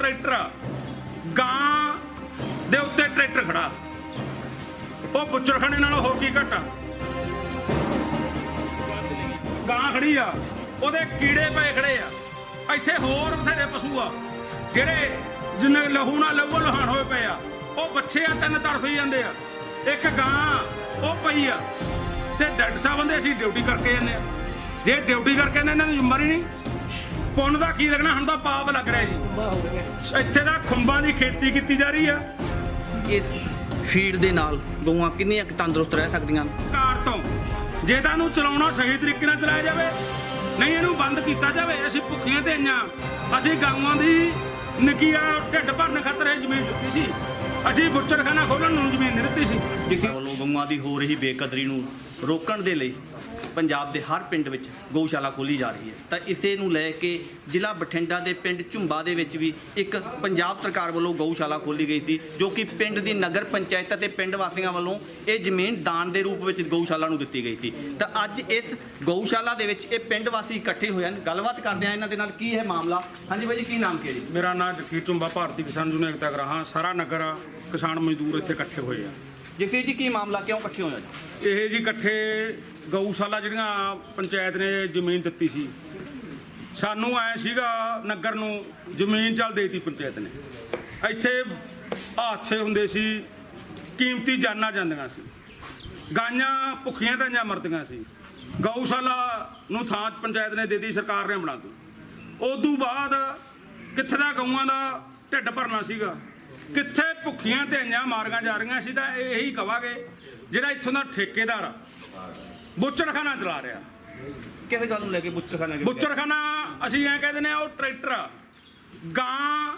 Tractor ਆ। ਗਾਂ ਦੇ ਉੱਤੇ ਟਰੈਕਟਰ ਖੜਾ। ਉਹ ਬੁੱਚਰਖਾਨੇ ਨਾਲੋਂ ਹੋਰ ਕੀ ਘਟਾ? ਗਾਂ ਖੜੀ ਆ। ਉਹਦੇ ਕੀੜੇ ਪਏ ਖੜੇ ਆ। ਇੱਥੇ ਹੋਰ ਬਥੇਰੇ ਪਸ਼ੂ ਆ। ਜਿਹੜੇ ਜਿੰਨੇ ਲਹੂ ਨਾਲ ਲਹੂ ਲਹਾਨ ਹੋਏ ਪਏ ਆ, ਉਹ ਬੱਚੇ ਆ, ਤਿੰਨ ਤੜਫੀ ਜਾਂਦੇ ਆ। ਇੱਕ ਗਾਂ, ਉਹ ਪਈ ਆ। ਤੇ ਡਾਕਟਰ ਸਾਹਿਬ ਕਹਿੰਦੇ ਅਸੀਂ ਡਿਊਟੀ ਕਰਕੇ ਜਾਂਦੇ ਆ। ਜੇ ਡਿਊਟੀ ਕਰਕੇ ਜਾਂਦੇ, ਇਹਨਾਂ ਦੀ ਉਮਰ ਹੀ ਨਹੀਂ। ਪੁੰਨ ਦਾ ਕੀ ਲੱਗਣਾ? ਹੁਣ ਤਾਂ ਪਾਪ ਲੱਗ ਰਿਹਾ ਜੀ। ਇੱਥੇ ਦਾ ਖੁੰਬਾਂ ਦੀ ਖੇਤੀ ਕੀਤੀ ਜਾ ਰਹੀ ਆ। ਇਸ ਫੀਡ ਦੇ ਨਾਲ ਗਊਆਂ ਕਿੰਨੀਆਂ ਕੁ ਤੰਦਰੁਸਤ ਰਹਿ ਸਕਦੀਆਂ ਕਾਰ ਤੋਂ। ਜੇ ਤਾਂ ਇਹਨੂੰ ਚਲਾਉਣਾ ਸਹੀ ਤਰੀਕੇ ਨਾਲ ਚਲਾਇਆ ਜਾਵੇ ਨਹੀਂ ਇਹਨੂੰ ਬੰਦ ਕੀਤਾ ਜਾਵੇ ਅਸੀਂ ਭੁੱਖੀਆਂ ਤੇ ਆਈਆਂ ਅਸੀਂ ਗਾਵਾਂ ਦੀ ਨਕੀਆ ਢਿੱਡ ਭਰਨ ਖਾਤਰ ਇਹ ਜ਼ਮੀਨ ਦਿੱਤੀ ਸੀ। ਅਸੀਂ ਬੁੱਚੜਖਾਨਾ ਖੋਲਣ ਨੂੰ ਜ਼ਮੀਨ ਨਹੀਂ ਦਿੱਤੀ ਸੀ। ਜਿਸ ਵੱਲੋਂ ਗਊਆਂ ਦੀ ਹੋ ਰਹੀ ਬੇਕਦਰੀ ਨੂੰ ਰੋਕਣ ਦੇ ਲਈ ਪੰਜਾਬ ਦੇ ਹਰ ਪਿੰਡ ਵਿੱਚ ਗਊਸ਼ਾਲਾ ਖੋਲੀ ਜਾ ਰਹੀ ਹੈ। ਤਾਂ ਇਸੇ ਨੂੰ ਲੈ ਕੇ ਜ਼ਿਲ੍ਹਾ ਬਠਿੰਡਾ ਦੇ ਪਿੰਡ ਝੁੰਬਾ ਦੇ ਵਿੱਚ ਵੀ ਇੱਕ ਪੰਜਾਬ ਸਰਕਾਰ ਵੱਲੋਂ ਗਊਸ਼ਾਲਾ ਖੋਲੀ ਗਈ ਸੀ, ਜੋ ਕਿ ਪਿੰਡ ਦੀ ਨਗਰ ਪੰਚਾਇਤ ਅਤੇ ਪਿੰਡ ਵਾਸੀਆਂ ਵੱਲੋਂ ਇਹ ਜ਼ਮੀਨ ਦਾਨ ਦੇ ਰੂਪ ਵਿੱਚ ਗਊਸ਼ਾਲਾ ਨੂੰ ਦਿੱਤੀ ਗਈ ਸੀ। ਤਾਂ ਅੱਜ ਇਸ ਗਊਸ਼ਾਲਾ ਦੇ ਵਿੱਚ ਇਹ ਪਿੰਡ ਵਾਸੀ ਇਕੱਠੇ ਹੋਏ ਹਨ। ਗੱਲਬਾਤ ਕਰਦੇ ਆ ਇਹਨਾਂ ਦੇ ਨਾਲ ਕੀ ਹੈ ਮਾਮਲਾ। ਹਾਂਜੀ ਬਾਈ ਜੀ, ਕੀ ਨਾਮ ਕੀ ਹੈ ਜੀ? ਮੇਰਾ ਨਾਮ ਜਗਸੀਰ ਝੁੰਬਾ, ਭਾਰਤੀ ਕਿਸਾਨ ਯੂਨੀਅਨ ਏਕਤਾ ਗਰਾਹਾਂ, ਸਾਰਾ ਨਗਰ ਕਿਸਾਨ ਮਜ਼ਦੂਰ ਇੱਥੇ ਇਕੱਠੇ ਹੋਏ ਆ। ਜਗਸੀਰ ਜੀ, ਕੀ ਮਾਮਲਾ? ਕਿਉਂ ਇਕੱਠੇ ਹੋਏ ਹੋ ਇਹ ਜੀ ਇਕੱਠੇ ਗਊਸ਼ਾਲਾ ਜਿਹੜੀਆਂ ਪੰਚਾਇਤ ਨੇ ਜ਼ਮੀਨ ਦਿੱਤੀ ਸੀ, ਸਾਨੂੰ ਐ ਸੀਗਾ ਨਗਰ ਨੂੰ ਜ਼ਮੀਨ ਚੱਲ ਦੇਤੀ ਪੰਚਾਇਤ ਨੇ। ਇੱਥੇ ਹਾਦਸੇ ਹੁੰਦੇ ਸੀ, ਕੀਮਤੀ ਜਾਨਾਂ ਜਾਂਦੀਆਂ ਸੀ, ਗਾਈਆਂ ਭੁੱਖੀਆਂ ਤਾਂ ਜਾਂ ਮਰਦੀਆਂ ਸੀ। ਗਊਸ਼ਾਲਾ ਨੂੰ ਥਾਂ ਪੰਚਾਇਤ ਨੇ ਦੇ ਦਿੱਤੀ, ਸਰਕਾਰ ਨੇ ਬਣਾ ਦਿੱਤੀ। ਤੋਂ ਬਾਅਦ ਕਿੱਥੇ ਦਾ ਗਊਆਂ ਦਾ ਢਿੱਡ ਭਰਨਾ ਸੀਗਾ ਕਿੱਥੇ ਭੁੱਖੀਆਂ ਤੇ ਆਈਆਂ ਮਾਰੀਆਂ ਜਾ ਰਹੀਆਂ ਸੀ ਤਾਂ ਇਹ- ਕਵਾਂਗੇ ਜਿਹੜਾ ਇੱਥੋਂ ਦਾ ਠੇਕੇਦਾਰ ਆ, ਬੁੱਚੜਖਾਨਾ ਚਲਾ ਰਿਹਾ। ਕਿਸ ਗੱਲ ਨੂੰ ਲੈ ਕੇ ਬੁੱਚਰਖਾਨਾ ਬੁੱਚੜਖਾਨਾ ਅਸੀਂ ਐਂ ਕਹਿੰਦੇ ਨੇ ਉਹ ਟਰੈਕਟਰ ਆ, ਗਾਂ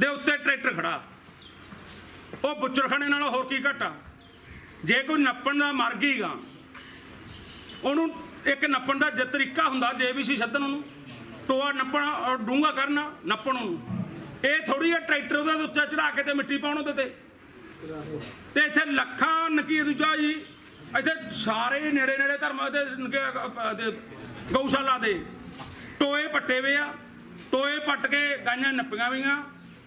ਦੇ ਉੱਤੇ ਟਰੈਕਟਰ ਖੜਾ। ਉਹ ਬੁੱਚੜਖਾਨੇ ਨਾਲੋਂ ਹੋਰ ਕੀ ਘਟਾ? ਜੇ ਕੋਈ ਨੱਪਣ ਦਾ ਮਰ ਗਈ ਗਾਂ ਉਹਨੂੰ ਇੱਕ ਨੱਪਣ ਦਾ ਜੇ ਤਰੀਕਾ ਹੁੰਦਾ ਜੇਬੀਸੀ ਛੱਡਣ ਉਹਨੂੰ ਟੋਆ ਨੱਪਣਾ ਡੂੰਗਾ ਕਰਨਾ ਨੱਪਣ ਉਹਨੂੰ। ਇਹ ਥੋੜੀ ਜਿਹੀ ਟਰੈਕਟਰ ਉਹਦੇ ਉੱਤੇ ਚੜਾ ਕੇ ਤੇ ਮਿੱਟੀ ਪਾਉਣ ਉਹਦੇ ਤੇ। ਤੇ ਇੱਥੇ ਲੱਖਾਂ ਨਕੀ ਦੂਜਾ ਜੀ ਇੱਥੇ ਸਾਰੇ ਨੇੜੇ ਨੇੜੇ ਧਰਮਾਂ ਦੇ ਗਊਸ਼ਾਲਾ ਦੇ। ਟੋਏ ਪੱਟੇ ਵੇ ਆ। ਟੋਏ ਪੱਟ ਕੇ ਗਾਈਆਂ ਨੱਪੀਆਂ ਵੀਆਂ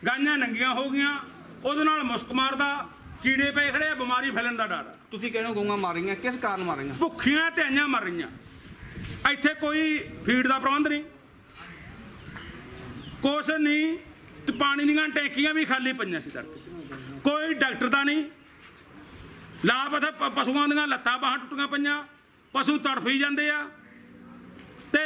ਗਾਈਆਂ ਨੰਗੀਆਂ ਹੋ ਗਈਆਂ। ਉਹਦੇ ਨਾਲ ਮੁਸਕ ਮਾਰਦਾ ਕੀੜੇ ਪਏ ਖੜੇ ਆ ਬਿਮਾਰੀ ਫੈਲਣ ਦਾ ਡਰ। ਤੁਸੀਂ ਕਹਿੰਦੇ ਗਊਆਂ ਮਾਰੀਆਂ? ਕਿਸ ਕਾਰਨ ਮਾਰੀਆਂ? ਭੁੱਖੀਆਂ ਤੇ ਆਈਆਂ ਮਰ ਰਹੀਆਂ ਇੱਥੇ ਕੋਈ ਫੀਡ ਦਾ ਪ੍ਰਬੰਧ ਨਹੀਂ। ਕੁਛ ਨਹੀਂ ਤੇ ਪਾਣੀ ਦੀਆਂ ਟੈਂਕੀਆਂ ਵੀ ਖਾਲੀ ਪਈਆਂ ਸੀ ਤੜਕੇ। ਕੋਈ ਡਾਕਟਰ ਦਾ ਨਹੀਂ। ਲਾਪਤਾ ਪ- ਪਸ਼ੂਆਂ ਦੀਆਂ ਲੱਤਾਂ ਬਾਹਾਂ ਟੁੱਟੀਆਂ ਪਈਆਂ। ਪਸ਼ੂ ਤੜਫੀ ਜਾਂਦੇ ਆ। ਤੇ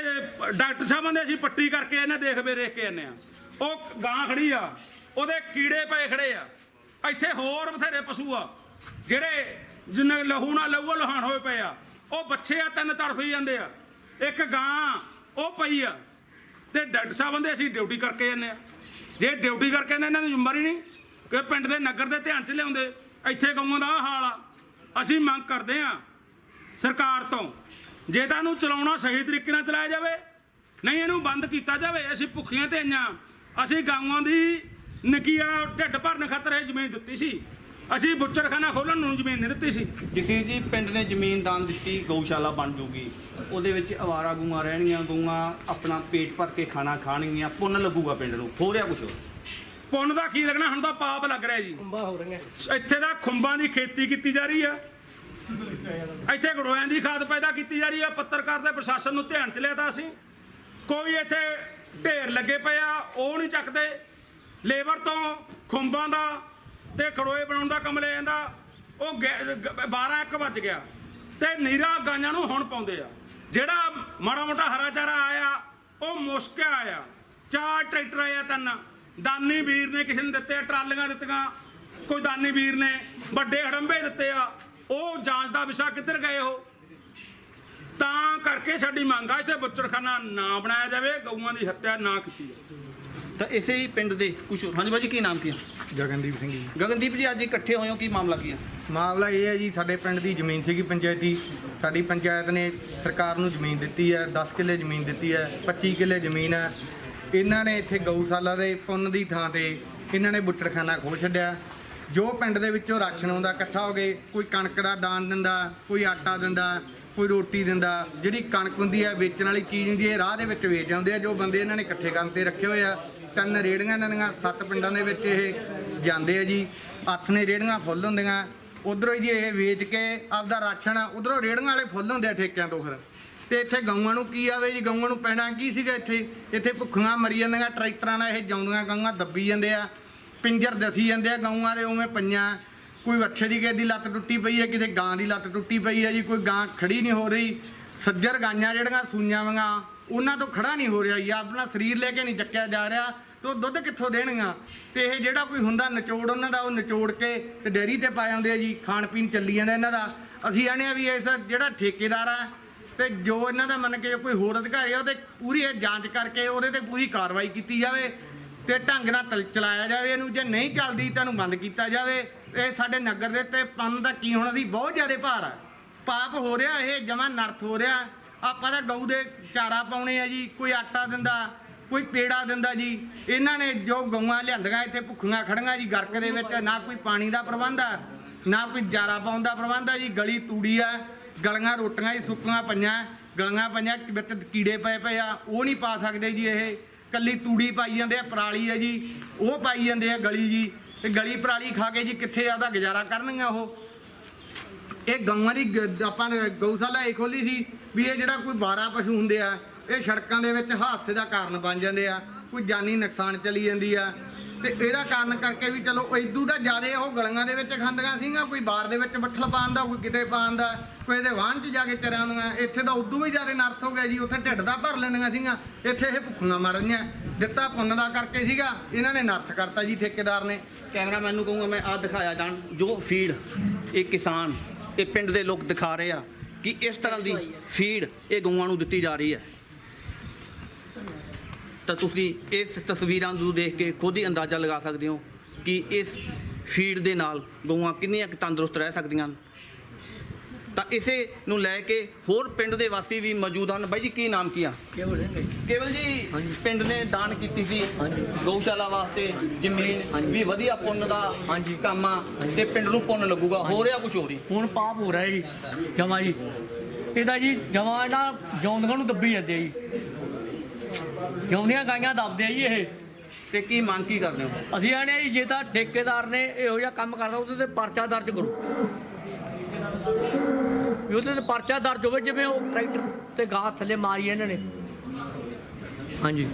ਡਾਕਟਰ ਸਾਹਿਬਾਂ ਦੇ ਅਸੀਂ ਪੱਟੀ ਕਰਕੇ ਇਹਨੇ ਦੇਖ ਵੇ ਰੇਖ ਕੇ ਆਨੇ ਆ। ਉਹ ਗਾਂ ਖੜੀ ਆ। ਉਹਦੇ ਕੀੜੇ ਪਏ ਖੜੇ ਆ। ਇੱਥੇ ਹੋਰ ਬਥੇਰੇ ਪਸ਼ੂ ਆ। ਜਿਹੜੇ ਜਿੰਨੇ ਲਹੂ ਨਾਲ ਲਹੂ ਲਹਾਨ ਹੋਏ ਪਏ ਆ। ਉਹ ਬੱਚੇ ਆ, ਤਿੰਨ ਤੜਫੀ ਜਾਂਦੇ ਆ। ਇੱਕ ਗਾਂ, ਉਹ ਪਈ ਆ। ਤੇ ਡਾਕਟਰ ਸਾਹਿਬਾਂ ਦੇ ਅਸੀਂ ਡਿਊਟੀ ਕਰਕੇ ਜਾਂਦੇ ਆ। ਜੇ ਡਿਊਟੀ ਕਰਕੇ ਜਾਂਦੇ ਇਹਨਾਂ ਦੀ ਉਮਰ ਹੀ ਨਹੀਂ, ਕਿ ਪਿੰਡ ਦੇ ਨਗਰ ਦੇ ਧਿਆਨ ਚ ਲਿਆਉਂਦੇ, ਇੱਥੇ ਗਊਆਂ ਦਾ ਆਹ ਹਾਲ ਆ। ਅਸੀਂ ਮੰਗ ਕਰਦੇ ਆ ਸਰਕਾਰ ਤੋਂ, ਜੇ ਤਾਂ ਇਹਨੂੰ ਚਲਾਉਣਾ ਸਹੀ ਤਰੀਕੇ ਨਾਲ ਚਲਾਇਆ ਜਾਵੇ, ਨਹੀਂ ਇਹਨੂੰ ਬੰਦ ਕੀਤਾ ਜਾਵੇ, ਅਸੀਂ ਭੁੱਖੀਆਂ ਤੇ ਆਈਆਂ। ਅਸੀਂ ਗਾਵਾਂ ਦੀ ਨਕੀਆ ਢਿੱਡ ਭਰਨ ਖਾਤਰ ਇਹ ਜ਼ਮੀਨ ਦਿੱਤੀ ਸੀ। ਅਸੀਂ ਬੁੱਚੜਖਾਨਾ ਖੋਲਣ ਨੂੰ ਜ਼ਮੀਨ ਨਹੀਂ ਦਿੱਤੀ ਸੀ। ਜਗੀਰ ਜੀ ਪਿੰਡ ਨੇ ਜ਼ਮੀਨ ਦਾਨ ਦਿੱਤੀ ਗਊਸ਼ਾਲਾ ਬਣ ਜੂਗੀ। ਉਹਦੇ ਵਿੱਚ ਅਵਾਰਾ ਗਊਆਂ ਰਹਿਣਗੀਆਂ ਗਊਆਂ ਆਪਣਾ ਪੇਟ ਭਰ ਕੇ ਖਾਣਾ ਖਾਣਗੀਆਂ ਪੁੰਨ ਲੱਗੂਗਾ ਪਿੰਡ ਨੂੰ ਹੋ ਰਿਹਾ ਕੁਛ ਪੁੰਨ ਦਾ ਕੀ ਲੱਗਣਾ ਹੁਣ ਤਾਂ ਪਾਪ ਲੱਗ ਰਿਹਾ ਜੀ। ਇੱਥੇ ਦਾ ਖੁੰਬਾਂ ਦੀ ਖੇਤੀ ਕੀਤੀ ਜਾ ਰਹੀ ਆ। ਇੱਥੇ ਗੜੋਇਆਂ ਦੀ ਖਾਦ ਪੈਦਾ ਕੀਤੀ ਜਾ ਰਹੀ ਆ। ਪੱਤਰਕਾਰ ਦੇ ਪ੍ਰਸ਼ਾਸਨ ਨੂੰ ਧਿਆਨ ਚ ਲਿਆ ਤਾਂ ਅਸੀਂ। ਕੋਈ ਇੱਥੇ ਢੇਰ ਲੱਗੇ ਪਏ ਆ ਉਹ ਨਹੀਂ ਚੱਕਦੇ। ਲੇਬਰ ਤੋਂ ਖੁੰਬਾਂ ਦਾ ਤੇ ਖੜੋਏ ਬਣਾਉਣ ਦਾ ਕੰਮ ਲੈ ਜਾਂਦਾ। ਉਹ 12 1 ਵੱਜ ਗਿਆ। ਤੇ ਨੀਰਾ ਗਾਈਆਂ ਨੂੰ ਹੁਣ ਪਾਉਂਦੇ ਆ। ਜਿਹੜਾ ਮਾੜਾ ਮੋਟਾ ਹਰਾ ਚਾਰਾ ਆਇਆ ਉਹ ਮੁਸ਼ਕਿਆ ਆਇਆ। ਚਾਰ ਟਰੈਕਟਰ ਆਇਆ ਤਿੰਨ। ਦਾਨੀ ਵੀਰ ਨੇ ਕਿਸੇ ਨੇ ਦਿੱਤੇ ਆ, ਟਰਾਲੀਆਂ ਦਿੱਤੀਆਂ। ਕੋਈ ਦਾਨੀ ਵੀਰ ਨੇ ਵੱਡੇ ਹੜੰਬੇ ਦਿੱਤੇ ਆ। ਉਹ ਜਾਂਚ ਦਾ ਵਿਸ਼ਾ ਕਿੱਧਰ ਗਏ ਉਹ? ਤਾਂ ਕਰਕੇ ਸਾਡੀ ਮੰਗ ਆ ਇੱਥੇ ਬੁੱਚੜਖਾਨਾ ਨਾ ਬਣਾਇਆ ਜਾਵੇ ਗਊਆਂ ਦੀ ਹੱਤਿਆ ਨਾ ਕੀਤੀ ਜਾਵੇ। ਤਾਂ ਇਸੇ ਹੀ ਪਿੰਡ ਦੇ ਕੁਛ ਹਾਂਜੀ ਬਾਜੀ ਕੀ ਨਾਮ ਕੀ ਹੈ ਗਗਨਦੀਪ ਸਿੰਘ ਜੀ। ਗਗਨਦੀਪ ਜੀ ਅੱਜ ਇਕੱਠੇ ਹੋਏ ਹੋ ਕੀ ਮਾਮਲਾ ਕੀ ਹੈ ਮਾਮਲਾ ਇਹ ਹੈ ਜੀ ਸਾਡੇ ਪਿੰਡ ਦੀ ਜ਼ਮੀਨ ਸੀਗੀ ਪੰਚਾਇਤੀ। ਸਾਡੀ ਪੰਚਾਇਤ ਨੇ ਸਰਕਾਰ ਨੂੰ ਜ਼ਮੀਨ ਦਿੱਤੀ ਹੈ 10 ਕਿੱਲੇ ਜ਼ਮੀਨ ਦਿੱਤੀ ਹੈ 25 ਕਿੱਲੇ ਜ਼ਮੀਨ ਹੈ। ਇਹਨਾਂ ਨੇ ਇੱਥੇ ਗਊਸ਼ਾਲਾ ਦੇ ਪੁੰਨ ਦੀ ਥਾਂ ਤੇ ਇਹਨਾਂ ਨੇ ਬੁੱਟਰਖਾਨਾ ਖੋਲ ਛੱਡਿਆ। ਜੋ ਪਿੰਡ ਦੇ ਵਿੱਚੋਂ ਰਾਸ਼ਨ ਆਉਂਦਾ ਇਕੱਠਾ ਹੋ ਗਏ ਕੋਈ ਕਣਕ ਦਾ ਦਾਨ ਦਿੰਦਾ ਕੋਈ ਆਟਾ ਦਿੰਦਾ ਕੋਈ ਰੋਟੀ ਦਿੰਦਾ, ਜਿਹੜੀ ਕਣਕ ਹੁੰਦੀ ਹੈ ਵੇਚਣ ਵਾਲੀ ਚੀਜ਼ ਹੁੰਦੀ ਹੈ, ਇਹ ਰਾਹ ਦੇ ਵਿੱਚ ਵੇਚ ਜਾਂਦੇ ਆ, ਜੋ ਬੰਦੇ ਇਹਨਾਂ ਨੇ ਇਕੱਠੇ ਕਰਨ ਤੇ ਰੱਖੇ ਹੋਏ ਆ। ਤਿੰਨ ਰੇੜੀਆਂ ਇਹਨਾਂ ਦੀਆਂ, ਸੱਤ ਪਿੰਡਾਂ ਦੇ ਵਿੱਚ ਇਹ ਜਾਂਦੇ ਆ ਜੀ। ਅੱਠ ਨੇ ਰੇੜੀਆਂ ਫੁੱਲ ਹੁੰਦੀਆਂ। ਉਧਰੋਂ ਜੀ ਇਹ ਵੇਚ ਕੇ ਆਪਦਾ ਰਾਸ਼ਨ, ਉਧਰੋਂ ਰੇੜੀਆਂ ਵਾਲੇ ਫੁੱਲ ਹੁੰਦੇ ਆ ਠੇਕਿਆਂ ਤੋਂ ਫਿਰ। ਤੇ ਇੱਥੇ ਗਊਆਂ ਨੂੰ ਕੀ ਆਵੇ ਜੀ? ਗਊਆਂ ਨੂੰ ਪੈਣਾ ਕੀ ਸੀਗਾ ਇੱਥੇ? ਇੱਥੇ ਭੁੱਖੀਆਂ ਮਰੀ ਜਾਂਦੀਆਂ, ਟਰੈਕਟਰਾਂ ਨਾਲ ਇਹ ਜਾਉਂਦੀਆਂ, ਗਊਆਂ ਦੱਬੀ ਜਾਂਦੇ ਆ। ਪਿੰਜਰ ਦਸੀ ਜਾਂਦੇ ਆ ਗਊਆਂ ਦੇ, ਉਵੇਂ ਪਈਆਂ। ਕੋਈ ਵੱਛੇ ਦੀ ਕਿਸੇ ਦੀ ਲੱਤ ਟੁੱਟੀ ਪਈ ਹੈ, ਕਿਸੇ ਗਾਂ ਦੀ ਲੱਤ ਟੁੱਟੀ ਪਈ ਹੈ ਜੀ, ਕੋਈ ਗਾਂ ਖੜੀ ਨਹੀਂ ਹੋ ਰਹੀ। ਸੱਜਰ ਗਾਈਆਂ ਜਿਹੜੀਆਂ ਸੂਈਆਂ ਵਾਂਗਾ, ਉਹਨਾਂ ਤੋਂ ਖੜਾ ਨਹੀਂ ਹੋ ਰਿਹਾ ਜੀ ਆਪਣਾ ਸਰੀਰ ਲੈ ਕੇ ਨਹੀਂ ਚੱਕਿਆ ਜਾ ਰਿਹਾ। ਤੇ ਉਹ ਦੁੱਧ ਕਿੱਥੋਂ ਦੇਣਗੀਆਂ? ਤੇ ਇਹ ਜਿਹੜਾ ਕੋਈ ਹੁੰਦਾ ਨਿਚੋੜ, ਉਹਨਾਂ ਦਾ ਉਹ ਨਿਚੋੜ ਕੇ ਤੇ ਡੇਅਰੀ ਤੇ ਪਾ ਜਾਂਦੇ ਆ ਜੀ, ਖਾਣ ਪੀਣ ਚੱਲੀ ਜਾਂਦਾ ਇਹਨਾਂ ਦਾ। ਅਸੀਂ ਆਣੇ ਆ ਵੀ ਇਸ ਜਿਹੜਾ ਠੇਕੇਦਾਰ ਆ, ਤੇ ਜੋ ਇਹਨਾਂ ਦਾ ਮੰਨ ਕੇ ਕੋਈ ਹੋਰ ਅਧਿਕਾਰੀ ਆ, ਉਹਦੇ ਪੂਰੀ ਇਹ ਜਾਂਚ ਕਰਕੇ ਉਹਦੇ ਤੇ ਪੂਰੀ ਕਾਰਵਾਈ ਕੀਤੀ ਜਾਵੇ। ਤੇ ਢੰਗ ਨਾਲ ਤਲ- ਚਲਾਇਆ ਜਾਵੇ, ਇਹਨੂੰ ਜੇ ਨਹੀਂ ਚੱਲਦੀ ਤਾਂ ਇਹਨੂੰ ਬੰਦ ਕੀਤਾ ਜਾਵੇ। ਇਹ ਸਾਡੇ ਨਗਰ ਦੇ ਤੇ ਪੰਨ ਦਾ ਕੀ ਹੋਣਾ ਸੀ? ਬਹੁਤ ਜ਼ਿਆਦਾ ਭਾਰ ਆ। ਪਾਪ ਹੋ ਰਿਹਾ, ਇਹ ਜਮਾ ਨਰਥ ਹੋ ਰਿਹਾ। ਆਪਾਂ ਤਾਂ ਗਊ ਦੇ ਚਾਰਾ ਪਾਉਣੇ ਆ ਜੀ, ਕੋਈ ਆਟਾ ਦਿੰਦਾ, ਕੋਈ ਪੇੜਾ ਦਿੰਦਾ ਜੀ। ਇਹਨਾਂ ਨੇ ਜੋ ਗਊਆਂ ਲਿਆਂਦੀਆਂ, ਇੱਥੇ ਭੁੱਖੀਆਂ ਖੜੀਆਂ ਜੀ, ਗਰਕ ਦੇ ਵਿੱਚ। ਨਾ ਕੋਈ ਪਾਣੀ ਦਾ ਪ੍ਰਬੰਧ ਆ, ਨਾ ਕੋਈ ਚਾਰਾ ਪਾਉਣ ਦਾ ਪ੍ਰਬੰਧ ਆ ਜੀ। ਗਲੀ ਤੂੜੀ ਆ, ਗਲੀਆਂ ਰੋਟੀਆਂ ਹੀ ਸੁੱਕੀਆਂ ਪਈਆਂ, ਗਲੀਆਂ ਪਈਆਂ ਵਿੱਚ ਕੀੜੇ ਪਏ ਪਏ ਆ, ਉਹ ਨਹੀਂ ਪਾ ਸਕਦੇ ਜੀ ਇਹ। ਕੱਲੀ ਤੂੜੀ ਪਾਈ ਜਾਂਦੇ ਆ, ਪਰਾਲੀ ਹੈ ਜੀ, ਉਹ ਪਾਈ ਜਾਂਦੇ ਆ ਗਲੀ ਜੀ, ਤੇ ਗਲੀ ਪਰਾਲੀ ਖਾ ਕੇ ਜੀ ਕਿੱਥੇ ਆਦਾ ਗੁਜ਼ਾਰਾ ਕਰਨਗੇ ਉਹ। ਇਹ ਗਊਆਂ ਦੀ ਗ- ਆਪਾਂ ਨੇ ਗਊਸ਼ਾਲਾ ਇਹ ਖੋਲੀ ਸੀ ਵੀ ਇਹ ਜਿਹੜਾ ਕੋਈ 12 ਪਸ਼ੂ ਹੁੰਦੇ ਆ, ਇਹ ਸੜਕਾਂ ਦੇ ਵਿੱਚ ਹਾਦਸੇ ਦਾ ਕਾਰਨ ਬਣ ਜਾਂਦੇ ਆ, ਕੋਈ ਜਾਨੀ ਨੁਕਸਾਨ ਚਲੀ ਜਾਂਦੀ ਆ। ਤੇ ਇਹਦਾ ਕਾਰਨ ਕਰਕੇ ਵੀ ਚਲੋ ਇਦੂ ਦਾ ਜ਼ਿਆਦਾ ਉਹ ਗਲੀਆਂ ਦੇ ਵਿੱਚ ਖਾਂਦੀਆਂ ਸੀਗੀਆਂ ਕੋਈ ਬਾਰ ਦੇ ਵਿੱਚ ਬੱਠਲ ਪਾਉਣ ਦਾ ਕੋਈ ਕਿਤੇ ਪਾਉਣ ਦਾ ਕੋਈ ਇਹਦੇ ਵਾਹਨ 'ਚ ਜਾ ਕੇ ਚਰਿਆਂ ਹੁੰਦੀਆਂ। ਇੱਥੇ ਤਾਂ ਉਦੋਂ ਵੀ ਜ਼ਿਆਦਾ ਨਰਥ ਹੋ ਗਿਆ ਜੀ ਉੱਥੇ ਢਿੱਡ ਦਾ ਭਰ ਲੈਂਦੀਆਂ ਸੀਗੀਆਂ। ਇੱਥੇ ਇਹ ਭੁੱਖੀਆਂ ਮਰ ਰਹੀਆਂ। ਦਿੱਤਾ ਪੁੰਨ ਦਾ ਕਰਕੇ ਸੀਗਾ ਇਹਨਾਂ ਨੇ ਨਰਥ ਕਰਤਾ ਜੀ ਠੇਕੇਦਾਰ ਨੇ। ਕੈਮਰਾਮੈਨ ਨੂੰ ਕਹੂੰਗਾ ਮੈਂ ਆ ਦਿਖਾਇਆ ਜਾਣ ਜੋ ਫੀਡ ਇਹ ਕਿਸਾਨ ਇਹ ਪਿੰਡ ਦੇ ਲੋਕ ਦਿਖਾ ਰਹੇ ਆ ਕਿ ਇਸ ਤਰ੍ਹਾਂ ਦੀ ਫੀਡ ਇਹ ਗਊਆਂ ਨੂੰ ਦਿੱਤੀ ਜਾ ਰਹੀ ਹੈ। ਤਾਂ ਤੁਸੀਂ ਇਸ ਤਸਵੀਰਾਂ ਨੂੰ ਦੇਖ ਕੇ ਖੁਦ ਹੀ ਅੰਦਾਜ਼ਾ ਲਗਾ ਸਕਦੇ ਹੋ ਕਿ ਇਸ ਫੀਡ ਦੇ ਨਾਲ ਗਊਆਂ ਕਿੰਨੀਆਂ ਕੁ ਤੰਦਰੁਸਤ ਰਹਿ ਸਕਦੀਆਂ ਹਨ। ਤਾਂ ਇਸੇ ਨੂੰ ਲੈ ਕੇ ਹੋਰ ਪਿੰਡ ਦੇ ਵਾਸੀ ਵੀ ਮੌਜੂਦ ਹਨ। ਬਾਈ ਜੀ ਕੀ ਨਾਮ ਕੀ ਆ? ਕੇਵਲ ਸਿੰਘ ਜੀ। ਕੇਵਲ ਜੀ ਪਿੰਡ ਨੇ ਦਾਨ ਕੀਤੀ ਸੀ ਗਊਸ਼ਾਲਾ ਵਾਸਤੇ। ਜ਼ਮੀਨ ਵੀ ਵਧੀਆ ਪੁੰਨ ਦਾ ਹਾਂਜੀ। ਕੰਮ ਆ ਤੇ ਪਿੰਡ ਨੂੰ ਪੁੰਨ ਲੱਗੂਗਾ। ਹੋ ਰਿਹਾ ਕੁਝ ਹੋ ਰਹੀ ਹੁਣ ਪਾਪ ਹੋ ਰਿਹਾ ਜੀ। ਜਮਾ ਜੀ। ਇਹਦਾ ਜੀ ਜਮਾ ਇਹਨਾਂ ਜੌਂਦੀਆਂ ਨੂੰ ਦੱਬੀ ਜਾਂਦੇ ਆ ਜੀ। ਜੌਂਦੀਆਂ ਗਾਈਆਂ ਦੱਬਦੇ ਆ ਜੀ ਇਹ? ਤੇ ਕੀ ਮੰਗ ਕੀ ਕਰਦੇ ਹੋ? ਅਸੀਂ ਆਣੇ ਜੀ ਜੇ ਤਾਂ ਠੇਕੇਦਾਰ ਨੇ ਇਹੋ ਜਿਹਾ ਕੰਮ ਕਰਦਾ ਉਹਦੇ ਤੇ ਪਰਚਾ ਦਰਜ ਕਰੋ। ਵੀ ਉਹਦੇ ਤੇ ਪਰਚਾ ਦਰਜ ਹੋਵੇ ਜਿਵੇਂ ਉਹ ਟਰੈਕਟਰ ਤੇ ਗਾਹ ਥੱਲੇ ਮਾਰੀ ਇਹਨਾਂ ਨੇ। ਹਾਂਜੀ।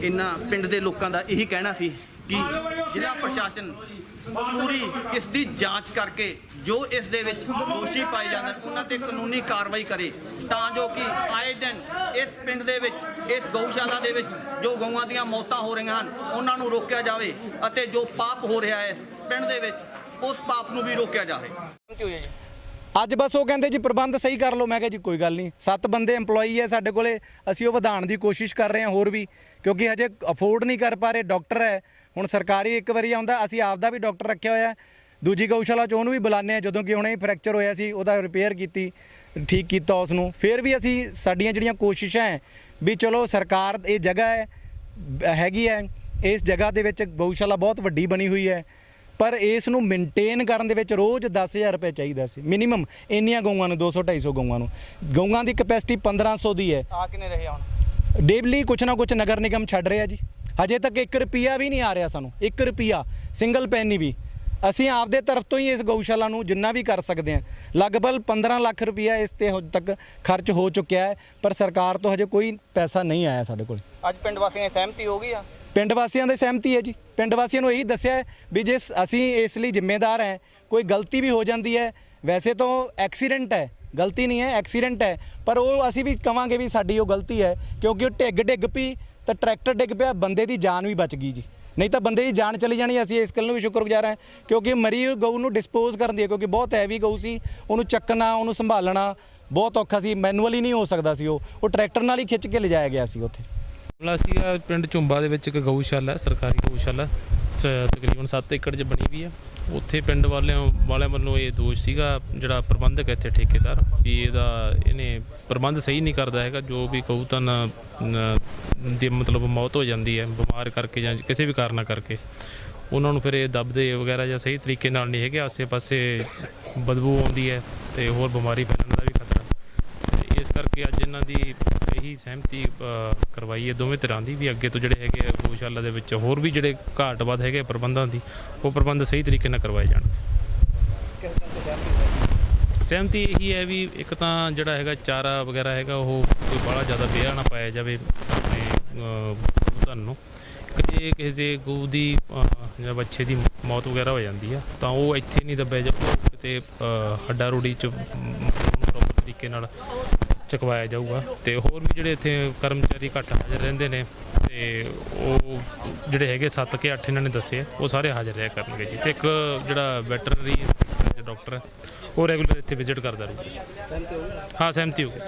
ਇਹਨਾਂ ਪਿੰਡ ਦੇ ਲੋਕਾਂ ਦਾ ਇਹੀ ਕਹਿਣਾ ਸੀ ਕਿ ਜ਼ਿਲ੍ਹਾ ਪ੍ਰਸ਼ਾਸਨ ਪੂਰੀ ਇਸ ਦੀ ਜਾਂਚ ਕਰਕੇ ਜੋ ਇਸ ਦੇ ਵਿੱਚ ਦੋਸ਼ੀ ਪਾਏ ਜਾਂਦੇ ਹਨ, ਉਹਨਾਂ ਤੇ ਕਾਨੂੰਨੀ ਕਾਰਵਾਈ ਕਰੇ। ਤਾਂ ਜੋ ਕਿ ਆਏ ਦਿਨ ਇਸ ਪਿੰਡ ਦੇ ਵਿੱਚ, ਇਸ ਗਊਸ਼ਾਲਾ ਦੇ ਵਿੱਚ ਜੋ ਗਊਆਂ ਦੀਆਂ ਮੌਤਾਂ ਹੋ ਰਹੀਆਂ ਹਨ, ਉਹਨਾਂ ਨੂੰ ਰੋਕਿਆ ਜਾਵੇ ਅਤੇ ਜੋ ਪਾਪ ਹੋ ਰਿਹਾ ਹੈ ਪਿੰਡ ਦੇ ਵਿੱਚ, ਉਸ ਪਾਪ ਨੂੰ ਵੀ ਰੋਕਿਆ ਜਾਵੇ। ਅੱਜ ਬਸ ਉਹ ਕਹਿੰਦੇ ਜੀ, ਪ੍ਰਬੰਧ ਸਹੀ ਕਰ ਲਓ। ਮੈਂ ਕਿਹਾ ਜੀ, ਕੋਈ ਗੱਲ ਨਹੀਂ। ਸੱਤ ਬੰਦੇ EMPLOYE ਹੈ ਸਾਡੇ ਕੋਲੇ, ਅਸੀਂ ਉਹ ਵਧਾਉਣ ਦੀ ਕੋਸ਼ਿਸ਼ ਕਰ ਰਹੇ ਹਾਂ ਹੋਰ ਵੀ, ਕਿਉਂਕਿ ਹਜੇ ਅਫੋਰਡ ਨਹੀਂ ਕਰ ਪਾ ਰਹੇ, ਡਾਕਟਰ ਹੈ। ਹੁਣ ਸਰਕਾਰੀ ਇੱਕ ਵਾਰੀ ਆਉਂਦਾ, ਅਸੀਂ ਆਪ ਦਾ ਵੀ ਡਾਕਟਰ ਰੱਖਿਆ ਹੋਇਆ ਦੂਜੀ ਗਊਸ਼ਾਲਾ ਚ ਉਹਨੂੰ ਵੀ ਬੁਲਾਉਂਦੇ ਆ ਜਦੋਂ ਕਿ ਹੁਣੇ ਹੀ ਫ੍ਰੈਕਚਰ ਹੋਇਆ ਸੀ ਉਹਦਾ ਰਿਪੇਅਰ ਕੀਤੀ ਠੀਕ ਕੀਤਾ ਉਸ ਨੂੰ ਫਿਰ ਵੀ ਅਸੀਂ ਸਾਡੀਆਂ ਜਿਹੜੀਆਂ ਕੋਸ਼ਿਸ਼ਾਂ ਹੈ ਵੀ ਚਲੋ ਸਰਕਾਰ ਇਹ ਜਗ੍ਹਾ ਹੈ ਹੈਗੀ ਹੈ ਇਸ ਜਗ੍ਹਾ ਦੇ ਵਿੱਚ ਗਊਸ਼ਾਲਾ ਬਹੁਤ ਵੱਡੀ ਬਣੀ ਹੋਈ ਹੈ ਪਰ ਇਸ ਨੂੰ ਮੇਨਟੇਨ ਕਰਨ ਦੇ ਵਿੱਚ ਰੋਜ਼ 10000 ਰੁਪਏ ਚਾਹੀਦਾ ਸੀ ਮਿਨੀਮਮ ਇੰਨੀਆਂ ਗਊਆਂ ਨੂੰ 200 250 ਗਊਆਂ ਨੂੰ। ਗਊਆਂ ਦੀ ਕਪੈਸਿਟੀ 1500 ਦੀ ਹੈ। ਆ ਕਿਨੇ ਰਹੇ ਹੁਣ? ਡੇਲੀ ਕੁਛ ਨਾ ਕੁਛ ਨਗਰ ਨਿਗਮ ਛੱਡ ਰਿਹਾ ਜੀ। ਹਜੇ ਤੱਕ 1 ਰੁਪਿਆ ਵੀ ਨਹੀਂ ਆ ਰਿਹਾ ਸਾਨੂੰ 1 ਰੁਪਿਆ ਸਿੰਗਲ ਪੈਨੀ ਵੀ। ਅਸੀਂ ਆਪਦੇ ਤਰਫ ਤੋਂ ਹੀ ਇਸ ਗਊਸ਼ਾਲਾ ਨੂੰ ਜਿੰਨਾ ਵੀ ਕਰ ਸਕਦੇ ਹਾਂ। ਲਗਭਗ 15 ਲੱਖ ਰੁਪਿਆ ਇਸ ਤੇ ਹੁਣ ਤੱਕ ਖਰਚ ਹੋ ਚੁੱਕਿਆ ਹੈ ਪਰ ਸਰਕਾਰ ਤੋਂ ਹਜੇ ਕੋਈ ਪੈਸਾ ਨਹੀਂ ਆਇਆ ਸਾਡੇ ਕੋਲ। ਅੱਜ ਪਿੰਡ ਵਾਸੀਆਂ ਦੀ ਸਹਿਮਤੀ ਹੋ ਗਈ ਆ? ਪਿੰਡ ਵਾਸੀਆਂ ਦੇ ਸਹਿਮਤੀ ਹੈ ਜੀ। ਪਿੰਡ ਵਾਸੀਆਂ ਨੂੰ ਇਹੀ ਦੱਸਿਆ ਹੈ ਵੀ ਜੇ ਅਸੀਂ ਇਸ ਲਈ ਜ਼ਿੰਮੇਦਾਰ ਹੈ ਕੋਈ ਗਲਤੀ ਵੀ ਹੋ ਜਾਂਦੀ ਹੈ ਵੈਸੇ ਤਾਂ ਐਕਸੀਡੈਂਟ ਹੈ ਗਲਤੀ ਨਹੀਂ ਹੈ ਐਕਸੀਡੈਂਟ ਹੈ ਪਰ ਉਹ ਅਸੀਂ ਵੀ ਕਵਾਂਗੇ ਵੀ ਸਾਡੀ ਉਹ ਗਲਤੀ ਹੈ ਕਿਉਂਕਿ ਉਹ ਡਿੱਗ ਡਿੱਗ ਪਈ ਤਾਂ ਟਰੈਕਟਰ ਡਿੱਗ ਪਿਆ ਬੰਦੇ ਦੀ ਜਾਨ ਵੀ ਬਚ ਗਈ ਜੀ। ਨਹੀਂ ਤਾਂ ਬੰਦੇ ਦੀ ਜਾਨ ਚਲੀ ਜਾਣੀ ਅਸੀਂ ਇਸ ਗੱਲ ਨੂੰ ਵੀ ਸ਼ੁਕਰਗੁਜ਼ਾਰ ਹਾਂ, ਕਿਉਂਕਿ ਮਰੀ ਗਊ ਨੂੰ ਡਿਸਪੋਜ਼ ਕਰਨ ਦੀ ਹੈ ਕਿਉਂਕਿ ਬਹੁਤ ਹੈਵੀ ਗਊ ਸੀ, ਉਹਨੂੰ ਚੱਕਣਾ, ਉਹਨੂੰ ਸੰਭਾਲਣਾ ਬਹੁਤ ਔਖਾ ਸੀ ਮੈਨੂਅਲੀ ਨਹੀਂ ਹੋ ਸਕਦਾ ਸੀ ਉਹ ਉਹ ਟਰੈਕਟਰ ਨਾਲ ਹੀ ਖਿੱਚ ਕੇ ਲਿਜਾਇਆ ਗਿਆ ਸੀ ਉੱਥੇ। ਮਾਮਲਾ ਸੀਗਾ ਪਿੰਡ ਝੁੰਬਾ ਦੇ ਵਿੱਚ ਇੱਕ ਗਊਸ਼ਾਲਾ, ਸਰਕਾਰੀ ਗਊਸ਼ਾਲਾ। ਤਕਰੀਬਨ 7 ਏਕੜ 'ਚ ਬਣੀ ਵੀ ਆ। ਉੱਥੇ ਪਿੰਡ ਵਾਲਿਆਂ ਵਾਲਿਆਂ ਵੱਲੋਂ ਇਹ ਦੋਸ਼ ਸੀਗਾ, ਜਿਹੜਾ ਪ੍ਰਬੰਧਕ ਇੱਥੇ ਠੇਕੇਦਾਰ, ਵੀ ਇਹਦਾ ਇਹਨੇ ਪ੍ਰਬੰਧ ਸਹੀ ਨਹੀਂ ਕਰਦਾ ਹੈਗਾ, ਜੋ ਵੀ ਗਊ ਤਾਂ ਦੀ ਮਤਲਬ ਮੌਤ ਹੋ ਜਾਂਦੀ ਹੈ, ਬਿਮਾਰ ਕਰਕੇ ਜਾਂ ਕਿਸੇ ਵੀ ਕਾਰਨਾਂ ਕਰਕੇ। ਉਹਨਾਂ ਨੂੰ ਫਿਰ ਇਹ ਦਬਦੇ ਵਗੈਰਾ ਜਾਂ ਸਹੀ ਤਰੀਕੇ ਨਾਲ ਨਹੀਂ ਹੈਗੇ, ਆਸੇ-ਪਾਸੇ ਬਦਬੂ ਆਉਂਦੀ ਹੈ ਤੇ ਹੋਰ ਬਿਮਾਰੀ ਫੈਲਣ ਦਾ ਵੀ ਖਤਰਾ। ਤੇ ਇਸ ਕਰਕੇ ਅੱਜ ਇਹਨਾਂ ਦੀ ਇਹੀ ਸਹਿਮਤੀ ਕਰਵਾਈ ਹੈ ਦੋਵੇਂ ਤਰ੍ਹਾਂ ਦੀ ਵੀ ਅੱਗੇ ਤੋਂ ਜਿਹੜੇ ਹੈਗੇ ਆ ਗਊਸ਼ਾਲਾ ਦੇ ਵਿੱਚ ਹੋਰ ਵੀ ਜਿਹੜੇ ਘਾਟ ਵੱਧ ਹੈਗੇ ਆ ਪ੍ਰਬੰਧਾਂ ਦੀ ਉਹ ਪ੍ਰਬੰਧ ਸਹੀ ਤਰੀਕੇ ਨਾਲ ਕਰਵਾਏ ਜਾਣਗੇ। ਸਹਿਮਤੀ ਇਹੀ ਹੈ ਵੀ ਇੱਕ ਤਾਂ ਜਿਹੜਾ ਹੈਗਾ ਚਾਰਾ ਵਗੈਰਾ ਹੈਗਾ ਉਹ ਕੋਈ ਬੜਾ ਜ਼ਿਆਦਾ ਵਿਆਹ ਨਾ ਪਾਇਆ ਜਾਵੇ ਆਪਣੇ ਅ, ਤੁਹਾਨੂੰ ਇੱਕ ਜੇ ਕਿਸੇ ਗਊ ਦੀ ਜਾਂ ਬੱਚੇ ਦੀ ਮੌਤ ਵਗੈਰਾ ਹੋ ਜਾਂਦੀ ਆ ਤਾਂ ਉਹ ਇੱਥੇ ਨਹੀਂ ਦੱਬਿਆ ਜਾਊਗਾ ਕਿਤੇ ਹੱਡਾ ਰੋੜੀ ਚ ਪ੍ਰੋਪਰ ਤਰੀਕੇ ਨਾਲ ਚੁਕਵਾਇਆ ਜਾਊਗਾ। ਤੇ ਹੋਰ ਵੀ ਜਿਹੜੇ ਇੱਥੇ ਕਰਮਚਾਰੀ ਘੱਟ ਹਾਜ਼ਰ ਰਹਿੰਦੇ ਨੇ, ਤੇ ਉਹ ਜਿਹੜੇ ਹੈਗੇ 7 ਕੇ 8 ਇਹਨਾਂ ਨੇ ਦੱਸੇ ਉਹ ਸਾਰੇ ਹਾਜ਼ਰ ਰਿਹਾ ਕਰਨਗੇ ਜੀ। ਤੇ ਇੱਕ ਜਿਹੜਾ ਵੈਟਰਨਰੀ ਡਾਕਟਰ ਉਹ ਰੈਗੂਲਰ ਇੱਥੇ ਵਿਜ਼ਿਟ ਕਰਦਾ ਰਹੂਗਾ ਹਾਂ, ਸਹਿਮਤੀ ਹੋ ਗਈ।